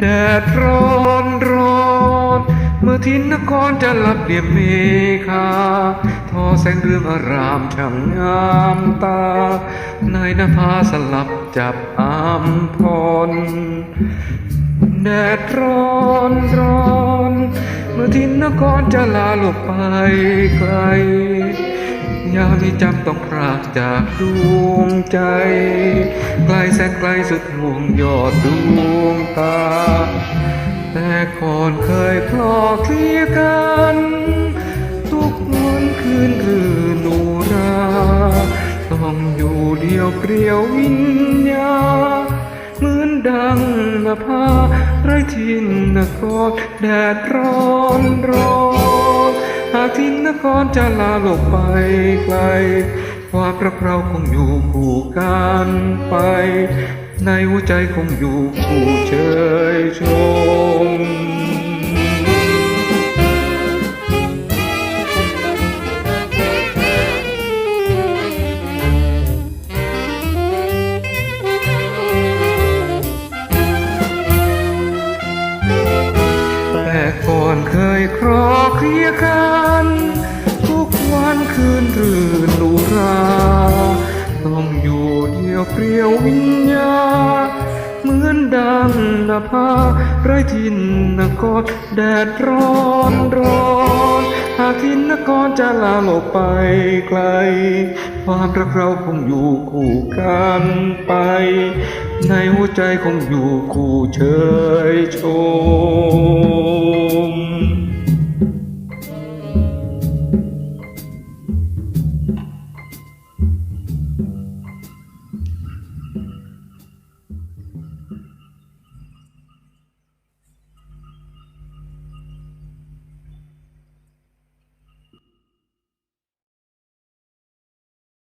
แดดร้อนร้อนเมื่อทินนครจะหลับเดียมเมฆาทอแสงเรืองอารามช่างงามตา นายนภาสลับจับอามพรแดดร้อนร้อน เมื่อทินนครจะลาลงไปไกล ยามที่จำต้องพรากจากดวงใจ ไกลแสนไกลสุดห่วงยอดดวงตา แต่ก่อนเคยคลอเคลียกัน ทุกวันคืนคือนูรา ต้องอยู่เดียวเปลี่ยววิญญาเหมือนดังนภาไรทินนครแดดร้อนร้อนากทินนครจะลาโลกไปไกลความรักเราคงอยู่คู่กันไป ในหัวใจคงอยู่คู่เชยชมแต่ก่อนเคยครอเคลียกัน นภาไรทินนครแดดร้อนร้อนหากทินนครจะลาโลกไปไกล ความรักเราคงอยู่คู่กันไป ในหัวใจคงอยู่คู่เชยชม